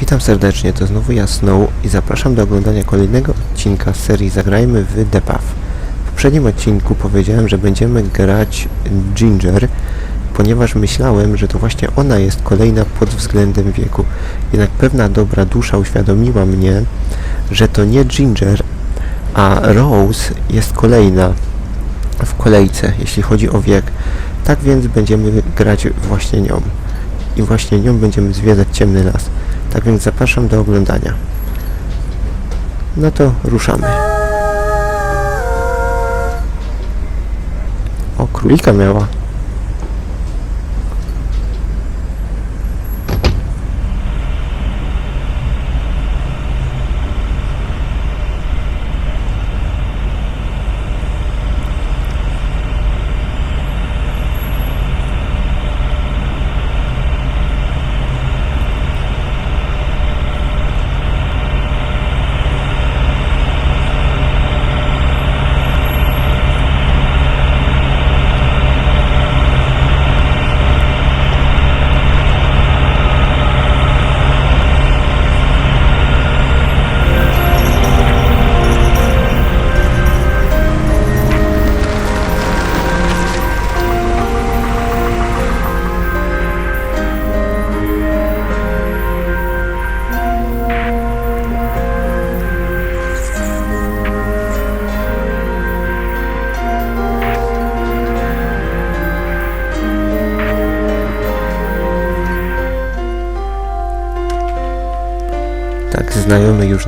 Witam serdecznie, to znowu ja Snow i zapraszam do oglądania kolejnego odcinka z serii Zagrajmy w The. W poprzednim odcinku powiedziałem, że będziemy grać Ginger, ponieważ myślałem, że to właśnie ona jest kolejna pod względem wieku. Jednak pewna dobra dusza uświadomiła mnie, że to nie Ginger, a Rose jest kolejna w kolejce, jeśli chodzi o wiek. Tak więc będziemy grać właśnie nią. I właśnie nią będziemy zwiedzać ciemny las. Tak więc zapraszam do oglądania. No to ruszamy. O, królika miała.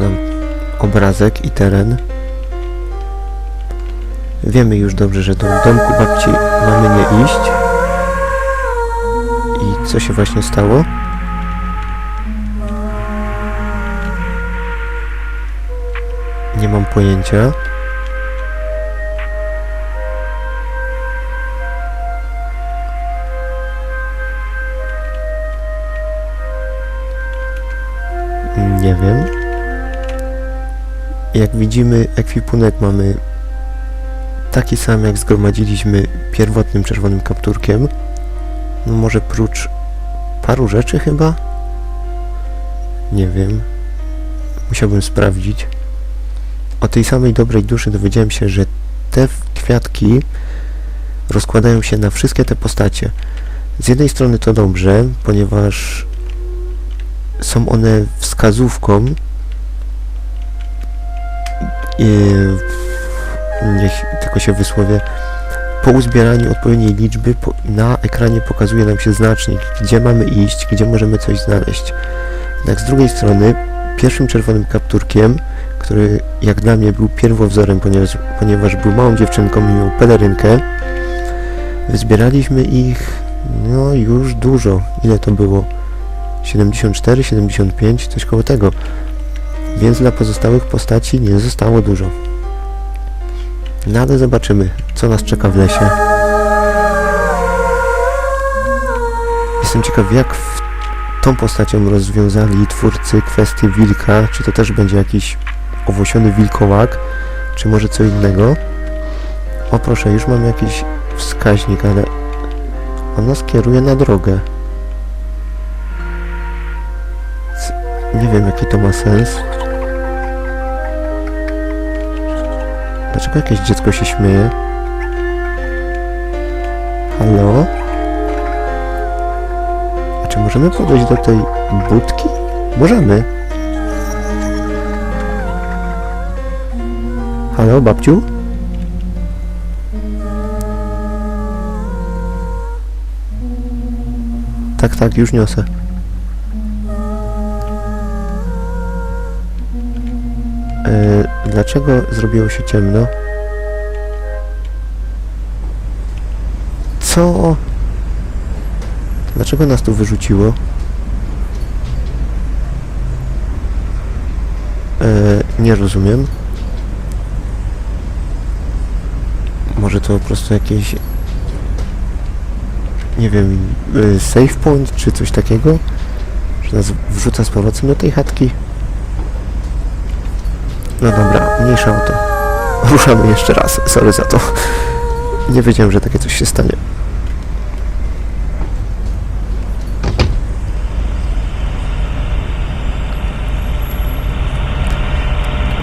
Nam obrazek i teren. Wiemy już dobrze, że do domku babci mamy nie iść. I co się właśnie stało? Nie mam pojęcia. Widzimy, ekwipunek mamy taki sam, jak zgromadziliśmy pierwotnym czerwonym kapturkiem. No może prócz paru rzeczy chyba? Nie wiem. Musiałbym sprawdzić. O tej samej dobrej duszy dowiedziałem się, że te kwiatki rozkładają się na wszystkie te postacie. Z jednej strony to dobrze, ponieważ są one wskazówką niech tylko się wysłowię po uzbieraniu odpowiedniej liczby po, na ekranie pokazuje nam się znacznik, gdzie mamy iść, gdzie możemy coś znaleźć. Jednak z drugiej strony pierwszym czerwonym kapturkiem, który jak dla mnie był pierwowzorem, ponieważ, ponieważ był małą dziewczynką i miał pelerynkę, zbieraliśmy ich no już dużo. Ile to było? 74, 75, coś koło tego. Więc dla pozostałych postaci nie zostało dużo. No ale zobaczymy, co nas czeka w lesie. Jestem ciekaw, jak tą postacią rozwiązali twórcy kwestię wilka. Czy to też będzie jakiś owłosiony wilkołak, czy może co innego. O proszę, już mam jakiś wskaźnik, ale on nas kieruje na drogę. Nie wiem, jaki to ma sens. Dlaczego jakieś dziecko się śmieje? Halo? A czy możemy podejść do tej budki? Możemy. Halo, babciu? Tak, tak, już niosę. Dlaczego zrobiło się ciemno? Co? Dlaczego nas tu wyrzuciło? E, nie rozumiem. Może to po prostu jakieś... Nie wiem, e, save point czy coś takiego? Że nas wrzuca z powrotem do tej chatki? No dobra, mniejsza o to. Ruszamy jeszcze raz, sorry za to. Nie wiedziałem, że takie coś się stanie.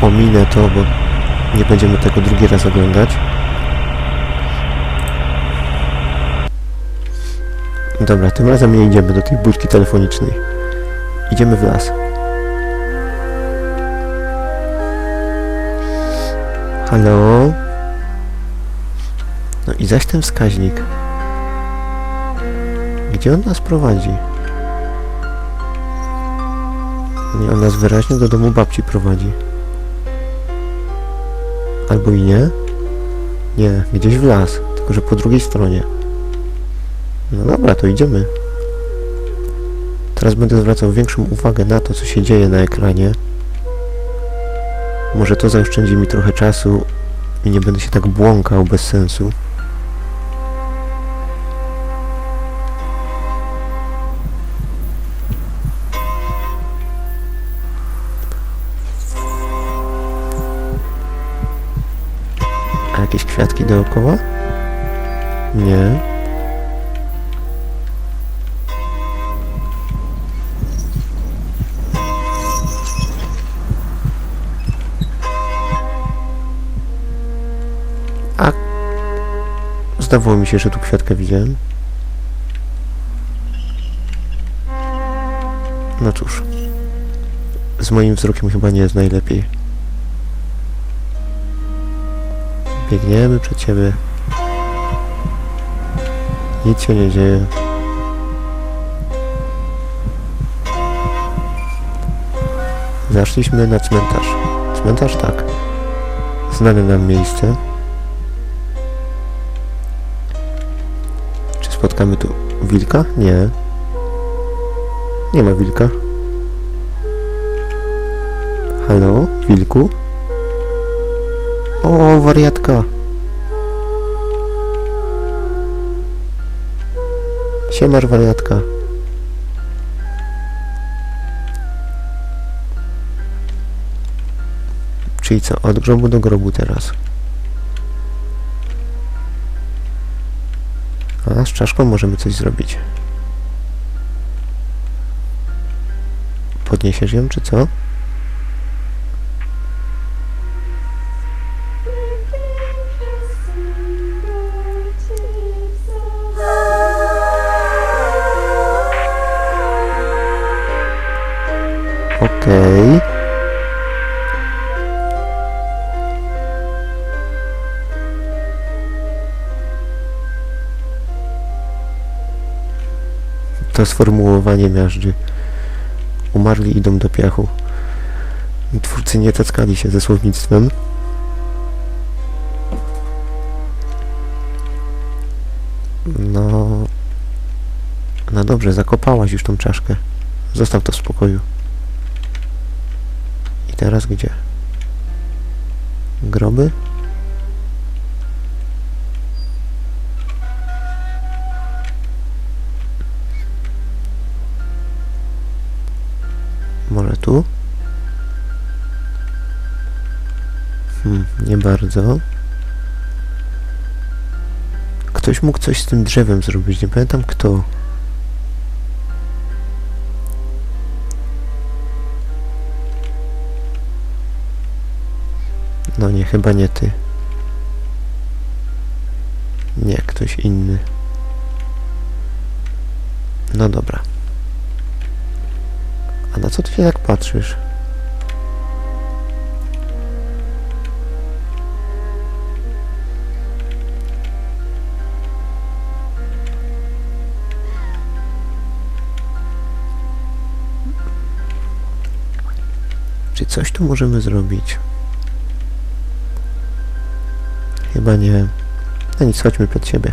Ominę to, bo nie będziemy tego drugi raz oglądać. Dobra, tym razem nie idziemy do tej budki telefonicznej. Idziemy w las. Halo? No i zaś ten wskaźnik. Gdzie on nas prowadzi? Nie, on nas wyraźnie do domu babci prowadzi. Albo i nie? Nie, gdzieś w las, tylko że po drugiej stronie. No dobra, to idziemy. Teraz będę zwracał większą uwagę na to, co się dzieje na ekranie. Może to zaoszczędzi mi trochę czasu i nie będę się tak błąkał bez sensu. A jakieś kwiatki dookoła? Nie. Zdawało mi się, że tu kwiatkę widziałem. No cóż. Z moim wzrokiem chyba nie jest najlepiej. Biegniemy przed ciebie. Nic się nie dzieje. Zaszliśmy na cmentarz. Cmentarz tak. Znane nam miejsce. Spotkamy tu wilka? Nie. Nie ma wilka. Halo, wilku? O, wariatka. Siemasz, wariatka. Czyli co, od grobu do grobu teraz. A, z czaszką możemy coś zrobić. Podniesiesz ją, czy co? To sformułowanie miażdży. Umarli idą do piachu. Twórcy nie tackali się ze słownictwem. No... No dobrze, zakopałaś już tą czaszkę. Zostaw to w spokoju. I teraz gdzie? Groby? Bardzo. Ktoś mógł coś z tym drzewem zrobić, nie pamiętam kto. No nie, chyba nie ty. Nie, ktoś inny. No dobra. A na co ty się tak patrzysz? Czy coś tu możemy zrobić? Chyba nie. No nic, chodźmy przed siebie.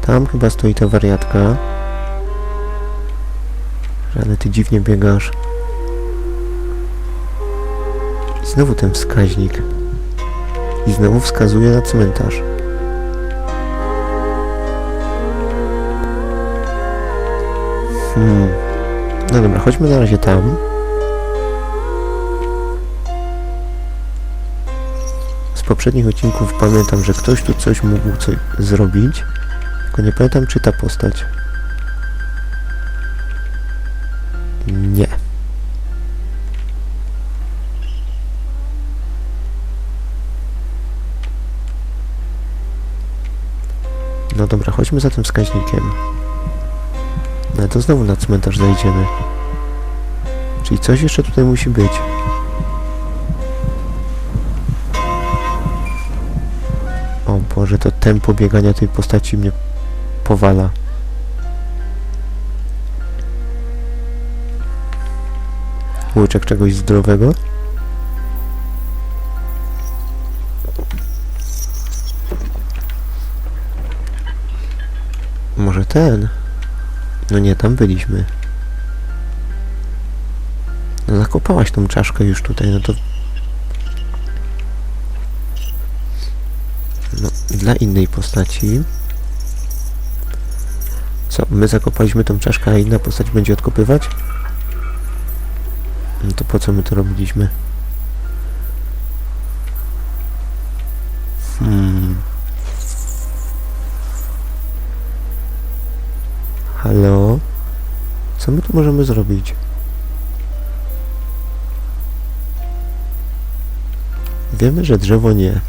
Tam chyba stoi ta wariatka. Ale ty dziwnie biegasz. I znowu ten wskaźnik. I znowu wskazuje na cmentarz. No dobra, chodźmy na razie tam. Z poprzednich odcinków pamiętam, że ktoś tu coś mógł coś zrobić. Tylko nie pamiętam, czy ta postać. Nie. No dobra, chodźmy za tym wskaźnikiem. No to znowu na cmentarz zajdziemy. Czyli coś jeszcze tutaj musi być. O Boże, to tempo biegania tej postaci mnie powala. Łyczek czegoś zdrowego? Może ten? No nie, tam byliśmy. Zakopałaś tą czaszkę już tutaj, no to... No, dla innej postaci... Co, my zakopaliśmy tą czaszkę, a inna postać będzie odkopywać? No to po co my to robiliśmy? Hmm... Halo? Co my tu możemy zrobić? Wiemy, że drzewo nie.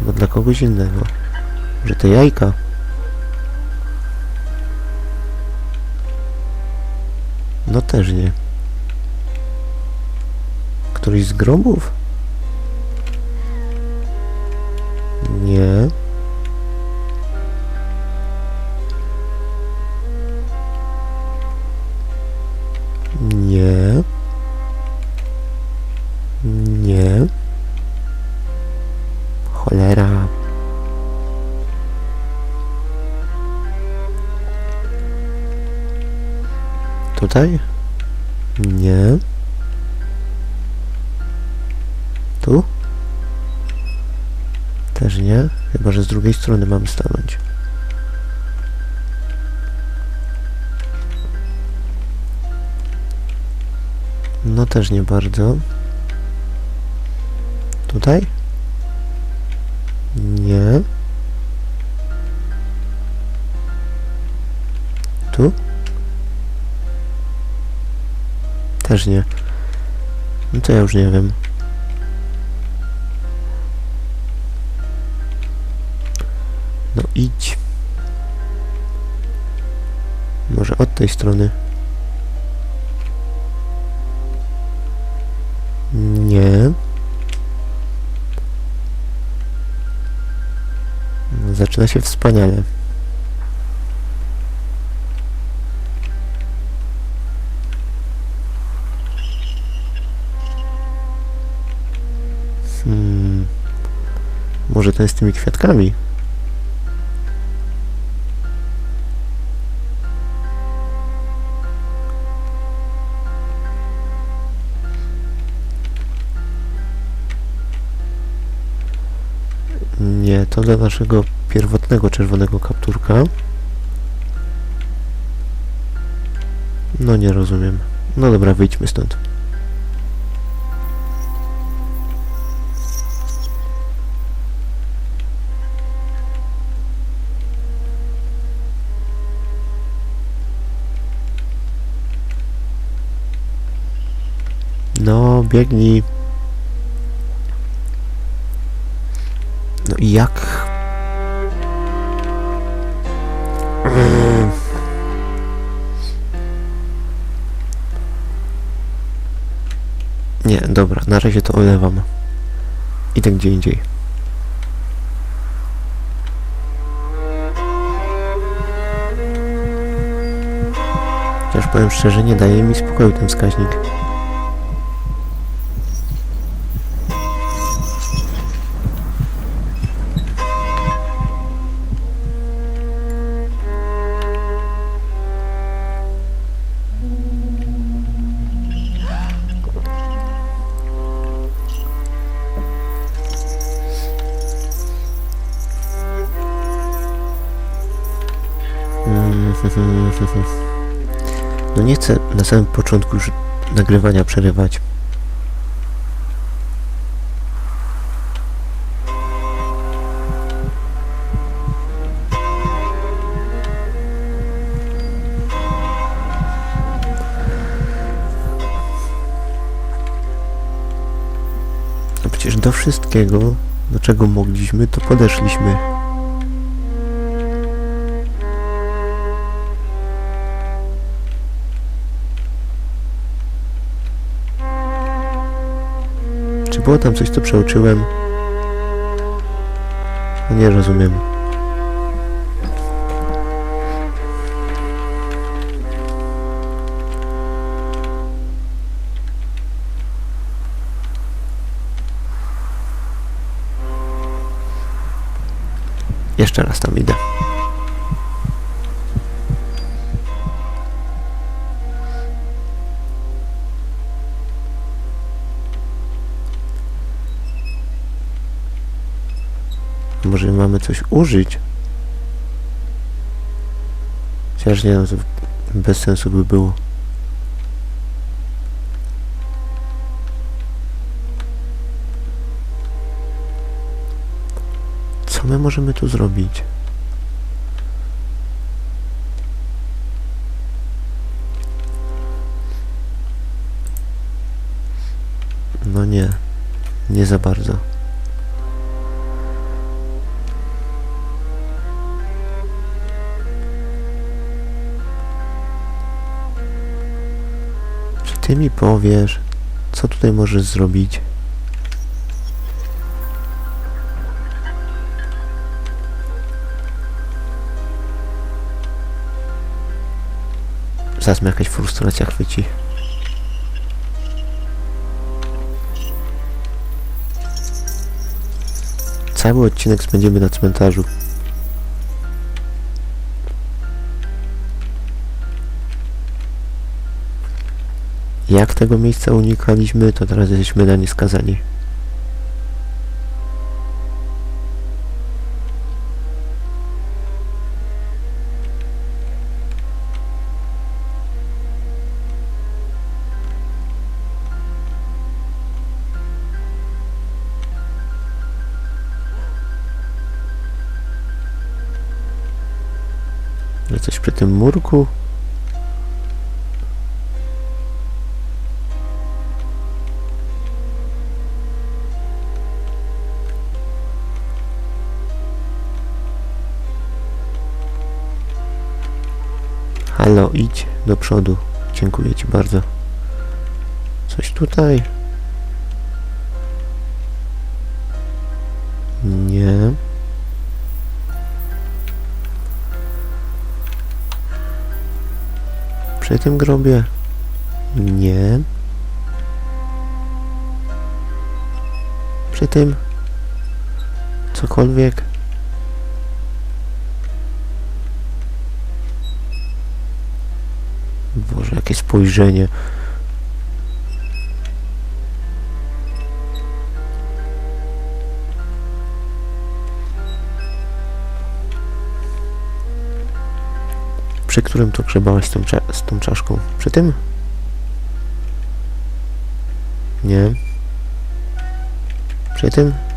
Bo dla kogoś innego. Że te jajka. No też nie. Któryś z grobów? Nie. Nie. Tutaj? Nie. Tu? Też nie. Chyba, że z drugiej strony mam stanąć. No też nie bardzo. Tutaj? Nie. Tu? Też nie. No to ja już nie wiem. No idź. Może od tej strony. Nie. Zaczyna się wspaniale. Może ten z tymi kwiatkami? Nie, to dla naszego pierwotnego czerwonego kapturka. No nie rozumiem. No dobra, wyjdźmy stąd. No, biegnij. No i jak? Nie, dobra, na razie to olewam. Idę gdzie indziej. Chociaż powiem szczerze, nie daje mi spokoju ten wskaźnik. chcę na samym początku już nagrywania przerywać. No przecież do wszystkiego, do czego mogliśmy, to podeszliśmy. Było tam coś, co przeoczyłem? No nie rozumiem. Jeszcze raz tam idę. Mamy coś użyć? Chociaż nie, no to bez sensu by było. Co my możemy tu zrobić? No nie, nie za bardzo. Ty mi powiesz, co tutaj możesz zrobić? Zaraz mnie jakaś frustracja chwyci. Cały odcinek spędzimy na cmentarzu. Jak tego miejsca unikaliśmy, to teraz jesteśmy na nie skazani. Coś przy tym murku? Halo, idź do przodu. Dziękuję Ci bardzo. Coś tutaj? Nie. Przy tym grobie? Nie. Przy tym? Cokolwiek? Jakie spojrzenie. Przy którym to grzebałaś z tą, z tą czaszką? Przy tym? Nie. Przy tym?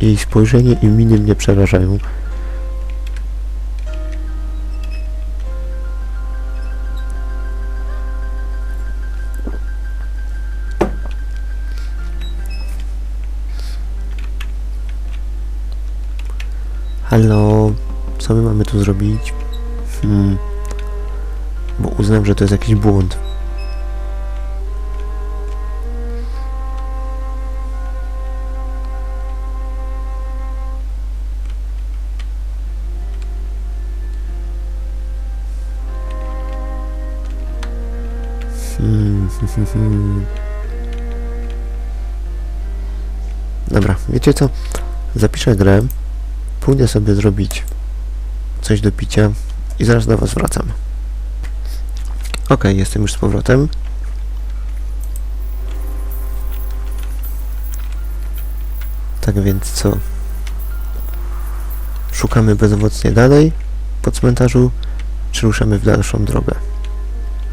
Jej spojrzenie i miny mnie przerażają. Halo, co my mamy tu zrobić? Hmm. Bo uznam, że to jest jakiś błąd. Dobra, wiecie co? Zapiszę grę, pójdę sobie zrobić coś do picia i zaraz do Was wracam. Ok, jestem już z powrotem. Tak więc co? Szukamy bezowocnie dalej po cmentarzu, czy ruszamy w dalszą drogę?